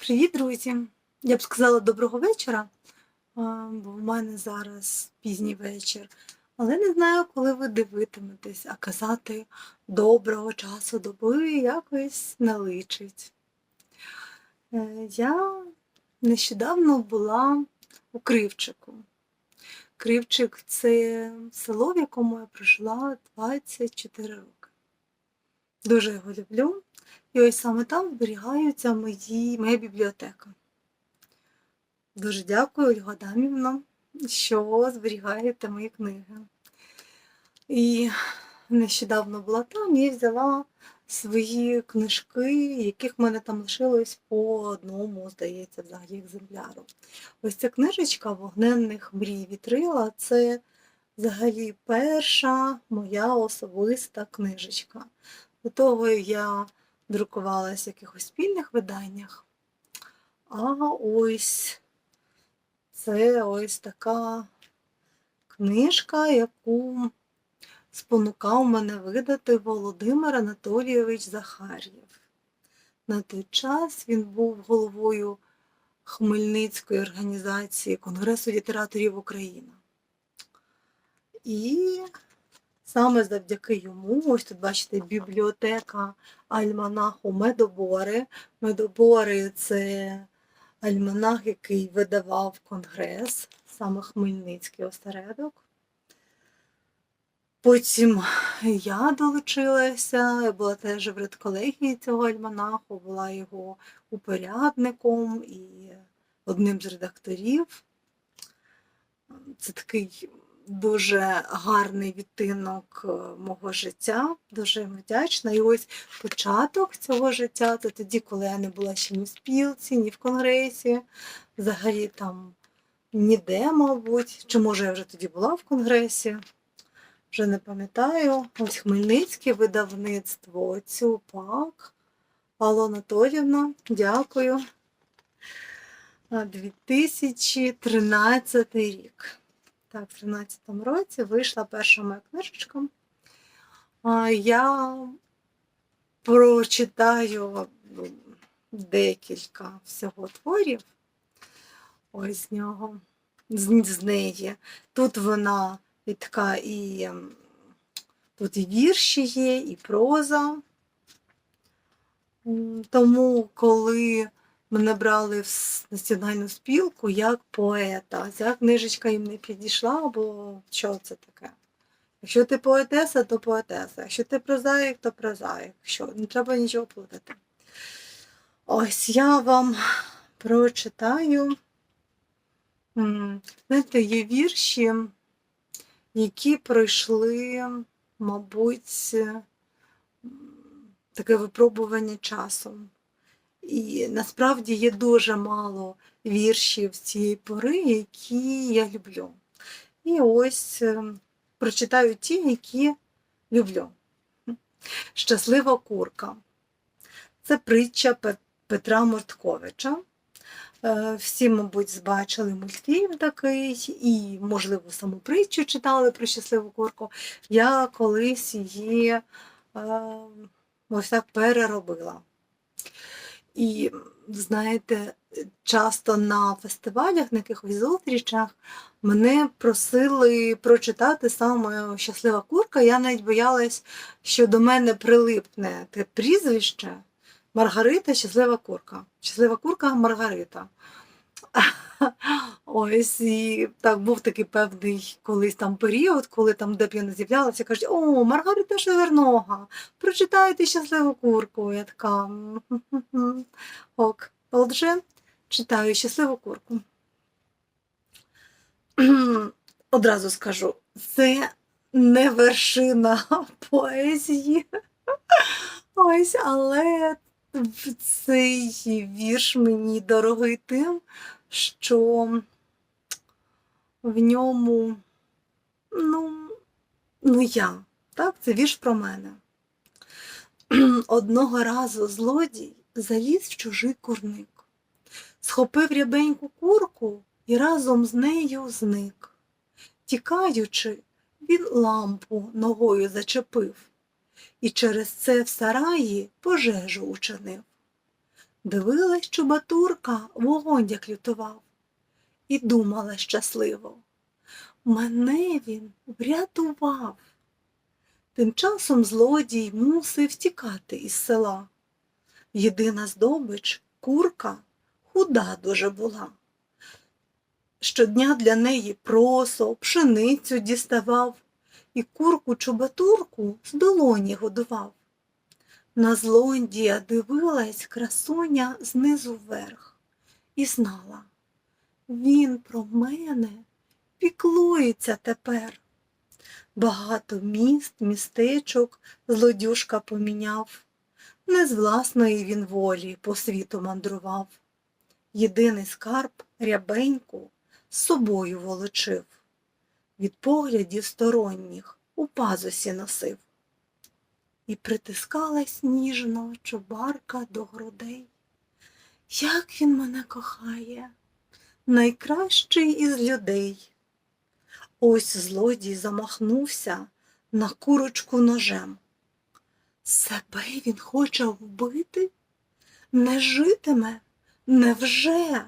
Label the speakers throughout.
Speaker 1: Привіт, друзі! Я б сказала доброго вечора, бо в мене зараз пізній вечір. Але не знаю, коли ви дивитиметесь, а казати доброго часу доби якось не личить. Е, Я нещодавно була у Кривчику. Кривчик це село, в якому я прожила 24 роки. Дуже його люблю. І ось саме там зберігаються мої, моя бібліотека. Дуже дякую, Ольга Адамівна, що зберігаєте мої книги. І нещодавно була там і взяла свої книжки, яких в мене там лишилось по одному, здається, взагалі екземпляру. Ось ця книжечка Вогненних мрій вітрила це взагалі перша моя особиста книжечка. До того я друкувалась в якихось спільних виданнях. А ось це ось така книжка, яку спонукав мене видати Володимир Анатолійович Захар'єв. На той час він був головою Хмельницької організації Конгресу літераторів України. І саме завдяки йому, ось тут бачите, бібліотека альманаху Медобори. Медобори це альманах, який видавав Конгрес, саме Хмельницький осередок. Потім я долучилася, я була теж в редколегії цього альманаху, була його упорядником і одним з редакторів. Це такий дуже гарний відтинок е, мого життя, дуже вдячна. І ось початок цього життя це тоді, коли я не була ще ні в спілці, ні в конгресі, взагалі там ніде, мабуть. Чи може я вже тоді була в конгресі? Вже не пам'ятаю. Ось Хмельницьке видавництво Цюпак. Алла Анатолівна, дякую. 2013 рік. Так, в 13 році вийшла перша моя книжечка. Я прочитаю ну, декілька всього творів. Ось з нього, з, з неї. Тут вона і така і тут і вірші є, і проза. Тому, коли мене брали в національну спілку як поета. Ця книжечка їм не підійшла, бо що це таке? Якщо ти поетеса, то поетеса. Якщо ти прозаїк, то прозаїк. Що, не треба нічого плутати. Ось я вам прочитаю. Знаєте, є вірші, які пройшли, мабуть, таке випробування часом. І насправді є дуже мало віршів з цієї пори, які я люблю. І ось е, прочитаю ті, які люблю. Щаслива курка. Це притча Петра Мортковича. Е, Всі, мабуть, бачили мультфільм такий, і, можливо, саму притчу читали про щасливу курку. Я колись її е, ось так переробила. І знаєте, часто на фестивалях, на якихось зустрічах мене просили прочитати саме щаслива курка. Я навіть боялась, що до мене прилипне те прізвище Маргарита Щаслива курка. Щаслива курка Маргарита. Ось і так був такий певний колись там період, коли там, де б я не з'являлася, кажуть, о, Маргарита Шевернога, прочитайте щасливу курку. Я така. Ок. Отже, читаю щасливу курку. Одразу скажу, це не вершина поезії. Ось, але цей вірш мені дорогий тим, що в ньому, ну, ну я, так, це вірш про мене. Одного разу злодій заліз в чужий курник, схопив рябеньку курку і разом з нею зник. Тікаючи, він лампу ногою зачепив і через це в сараї пожежу учинив. Дивилась чубатурка, вогонь як лютував, і думала щасливо. Мене він врятував. Тим часом злодій мусив тікати із села. Єдина здобич, курка, худа дуже була. Щодня для неї просо, пшеницю діставав і курку чубатурку з долоні годував. На злодія дивилась красуня знизу вверх і знала, він про мене піклується тепер. Багато міст, містечок злодюшка поміняв, не з власної він волі по світу мандрував. Єдиний скарб рябеньку з собою волочив, від поглядів сторонніх у пазусі носив. І притискалась ніжно чубарка до грудей. Як він мене кохає, найкращий із людей. Ось злодій замахнувся на курочку ножем. Себе він хоче вбити? Не житиме? Невже?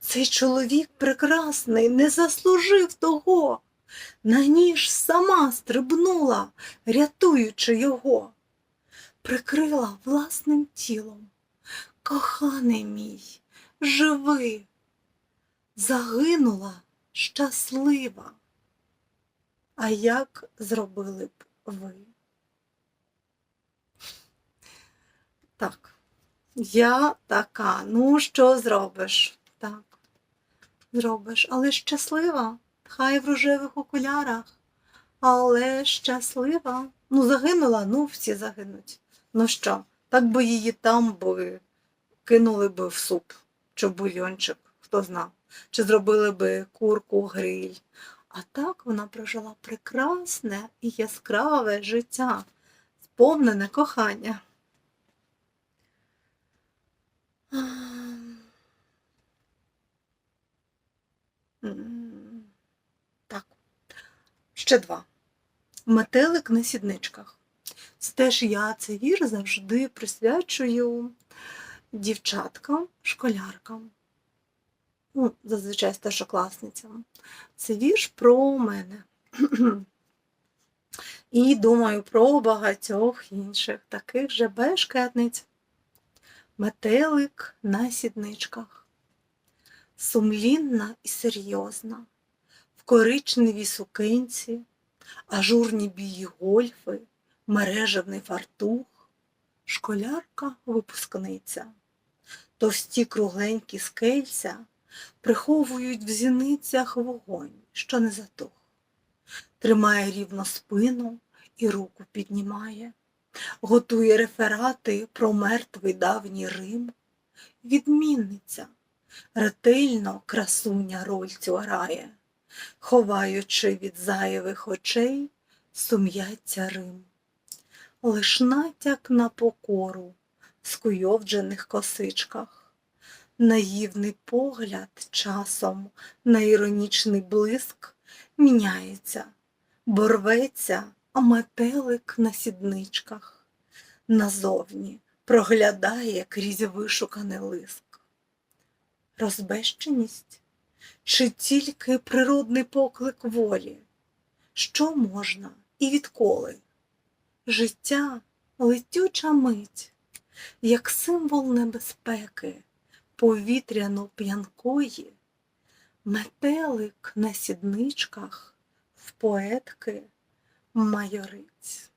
Speaker 1: Цей чоловік прекрасний не заслужив того. На ніж сама стрибнула, рятуючи його, прикрила власним тілом. Коханий мій, живи, загинула щаслива. А як зробили б ви? Так, я така, ну що зробиш? Так, зробиш, але щаслива, хай в рожевих окулярах, але щаслива. Ну, загинула, ну всі загинуть. Ну що, так би її там би кинули би в суп чи бульйончик, хто знав, чи зробили би курку гриль. А так вона прожила прекрасне і яскраве життя, сповнене кохання. Так, ще два. Метелик на сідничках. Це теж я цей вір завжди присвячую дівчаткам, школяркам. Ну, зазвичай старшокласницям. Це вірш про мене. І думаю про багатьох інших таких же бешкетниць. Метелик на сідничках. Сумлінна і серйозна, коричневій сукинці, ажурні бії гольфи, мережевний фартух, школярка випускниця, товсті кругленькі скельця приховують в зіницях вогонь, що не затух, тримає рівно спину і руку піднімає, готує реферати про мертвий давній Рим, відмінниця, ретельно красуня роль цю грає, ховаючи від зайвих очей, сум'яття Рим. Лиш натяк на покору в скуйовджених косичках, наївний погляд часом на іронічний блиск міняється, бо рветься, а метелик на сідничках назовні проглядає крізь вишуканий лиск. Розбещеність чи тільки природний поклик волі? Що можна і відколи? Життя летюча мить, як символ небезпеки, повітряно п'янкої, метелик на сідничках в поетки майориць.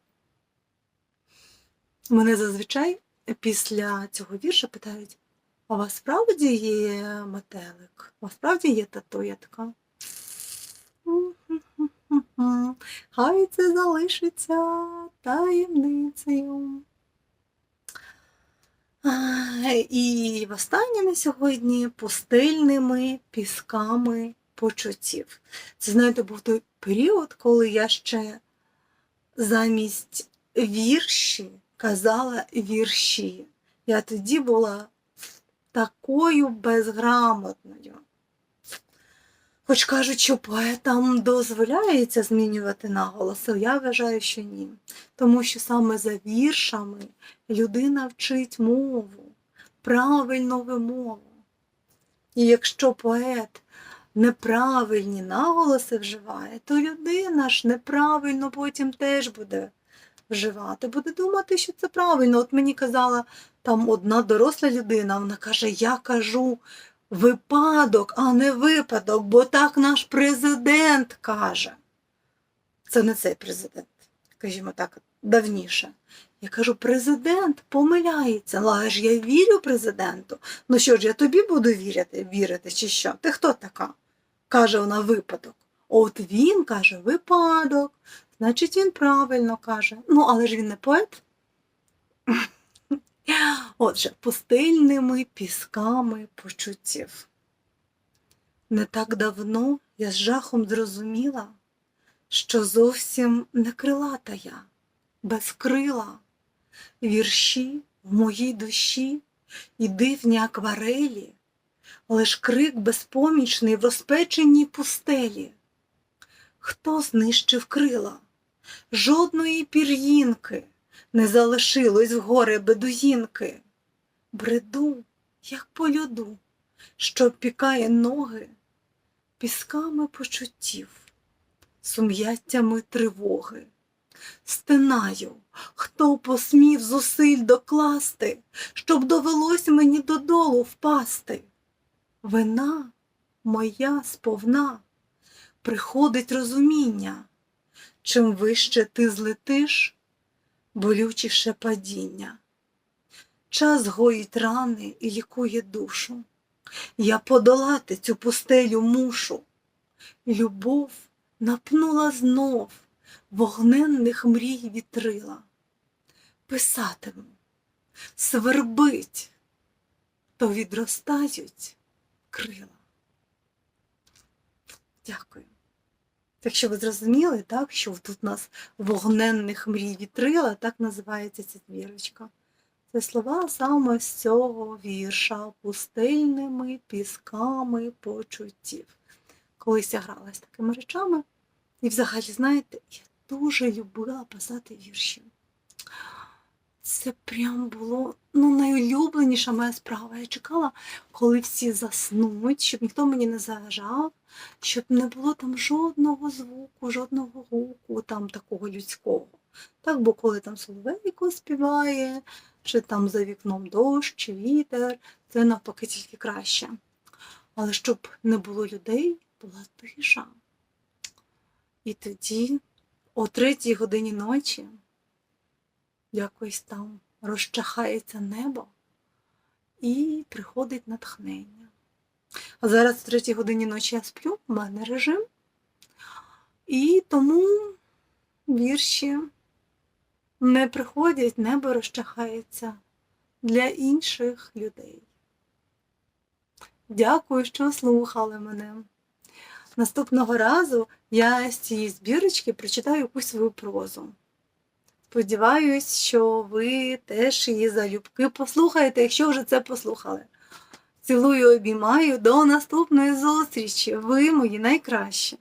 Speaker 1: Мене зазвичай після цього вірша питають, а у вас справді є метелик? У вас справді є така. Хай це залишиться таємницею. І востаннє на сьогодні пустельними пісками почуттів. Це, знаєте, був той період, коли я ще замість вірші казала вірші. Я тоді була такою безграмотною. Хоч кажуть, що поетам дозволяється змінювати наголоси, я вважаю, що ні. Тому що саме за віршами людина вчить мову, правильну вимову. І якщо поет неправильні наголоси вживає, то людина ж неправильно потім теж буде вживати, буде думати, що це правильно. От мені казала там одна доросла людина, вона каже: Я кажу випадок, а не випадок, бо так наш президент каже. Це не цей президент, скажімо так, давніше. Я кажу, президент помиляється, але ж я вірю президенту. Ну що ж, я тобі буду вірити, вірити чи що? Ти хто така? каже вона випадок. От він каже випадок, значить він правильно каже. Ну, але ж він не поет. Отже, пустельними пісками почуттів. Не так давно я з жахом зрозуміла, що зовсім не крилата я, без крила, вірші в моїй душі і дивні акварелі, лиш крик безпомічний в розпеченій пустелі. Хто знищив крила? Жодної пір'їнки не залишилось в горе бедуїнки. Бреду, як по льоду, що пікає ноги пісками почуттів, сум'яттями тривоги. Стинаю, хто посмів зусиль докласти, щоб довелось мені додолу впасти. Вина моя сповна, приходить розуміння, чим вище ти злетиш, болючіше падіння. Час гоїть рани і лікує душу. Я подолати цю пустелю мушу. Любов напнула знов вогненних мрій вітрила. Писатиму, свербить, то відростають крила. Дякую. Якщо ви зрозуміли, так, що тут у нас вогненних мрій вітрила, так називається ця твірочка. Це слова саме з цього вірша пустельними пісками почуттів. Колись я гралася такими речами, і взагалі, знаєте, я дуже любила писати вірші. Це прям було ну, найулюбленіша моя справа. Я чекала, коли всі заснуть, щоб ніхто мені не заважав, щоб не було там жодного звуку, жодного гуку там такого людського. Так, бо коли там соловейко співає, чи там за вікном дощ, чи вітер, це навпаки тільки краще. Але щоб не було людей, була тиша. І тоді, о третій годині ночі, якось там розчахається небо і приходить натхнення. А зараз в третій годині ночі я сплю, в мене режим. І тому вірші не приходять, небо розчахається для інших людей. Дякую, що слухали мене. Наступного разу я з цієї збірочки прочитаю якусь свою прозу. Сподіваюсь, що ви теж її залюбки послухаєте, якщо вже це послухали. Цілую, обіймаю, до наступної зустрічі! Ви мої найкращі!